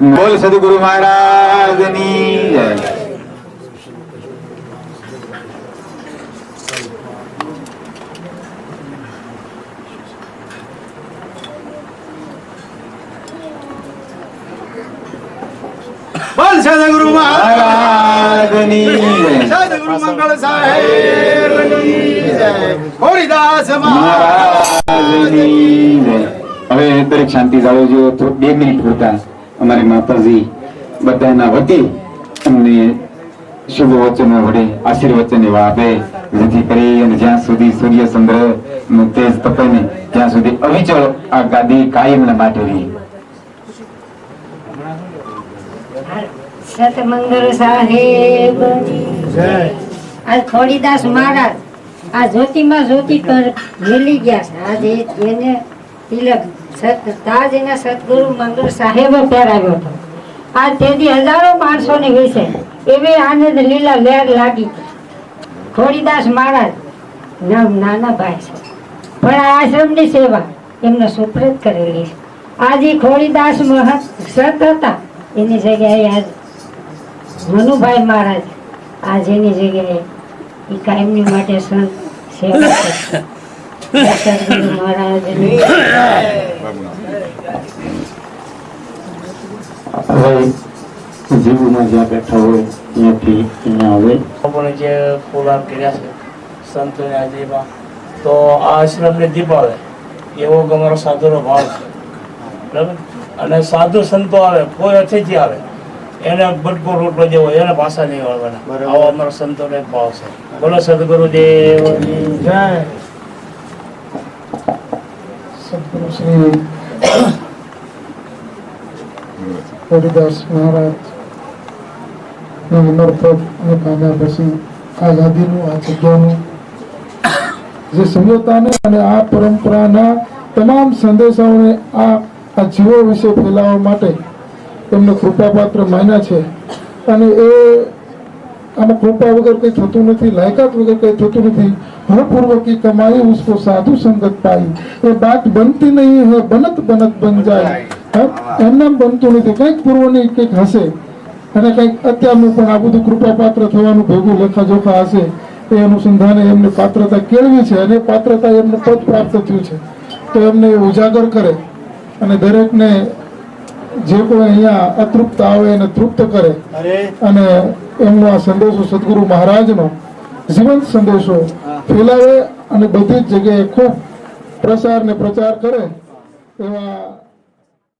બોલ સદગુરુ મહારાજની જય. બોલ સદગુરુ મહારાજની જય. સદગુરુ મંગળ સાહેબની જય. હરિદાસ મહારાજ. ની જય. હવે દરેક શાંતિ જાળવજો. બે મિનિટ પૂરતા અમારી માતાજી બધાના વતી અમને શુભ વચનો વડે આશીર્વચન એવા આપે જેથી કરી અને જ્યાં સુધી સૂર્ય ચંદ્રનું તેજ તપે ને ત્યાં સુધી અવિચળ આ ગાદી કાયમના માટે રહી. સતમંગલ સાહેબ. આજ ખોડીદાસ મહારાજ આ જ્યોતિમાં જ્યોતિ પર મેલી ગયા છે. આજે એને તિલક સત સદગુરુ મંગળ સાહેબ પહેરાવ્યો હતો. આ તેથી હજારો માણસોને વિશે એવી આનંદ લીલા લહેર લાગી. ખોડીદાસ મહારાજ, નામ નાના ભાઈ છે. પણ આ આશ્રમની સેવા એમને સુપ્રત કરેલી છે. આજે ખોડીદાસ મહત સત હતા. એની જગ્યાએ આજ મનુભાઈ મહારાજ આજેની જગ્યાએ એ કાયમની માટે સંત સેવા કરશે. જીવમાં જ્યાં બેઠા હોય ત્યાંથી અહીંયા આવે આપણે જે ફૂલાર કર્યા છે સંતોને આજેમાં તો આ આશ્રમને દીપાવે એવો અમારો સાધુનો ભાવ છે. બરાબર? અને સાધુ સંતો આવે કોઈ અતિથિ આવે એને બટકો રોટલો જેવો એને પાછા નહીં વળવાના. આવો અમારો સંતોનો એક ભાવ છે. બોલો સદગુરુ જય સદગુરુ શ્રી હરિદાસ મહારાજ અને પામ્યા પછી આઝાદીનું આ જગ્યાનું જે સભ્યતાને અને આ પરંપરાના તમામ સંદેશાઓને આ આ જીવો વિશે ફેલાવવા માટે એમને કૃપાપાત્ર માન્યા છે. અને એ આમાં કૃપા વગર કંઈ થતું નથી, લાયકાત વગર કંઈ થતું નથી. હરપૂર્વક की कमाई उसको साधु संगत पाई ये बात बनती नहीं है बनत बनत बन જાય હા? એમનામ બનતું નથી કંઈક પૂર્વની કંઈક હશે અને કંઈક અત્યારનું પણ આ બધું કૃપાપાત્ર થવાનું ભેગું લેખાજોખા હશે એ અનુસંધાને એમને પાત્રતા કેળવી છે અને પાત્રતા એમને પદ પ્રાપ્ત થયું છે તો એમને એ ઉજાગર કરે અને દરેકને જે કોઈ અહીંયા અતૃપ્ત આવે એને તૃપ્ત કરે અને એમનો આ સંદેશો સદગુરુ મહારાજનો જીવંત સંદેશો ફેલાવે અને બધી જ જગ્યાએ ખૂબ પ્રસાર ને પ્રચાર કરે એવા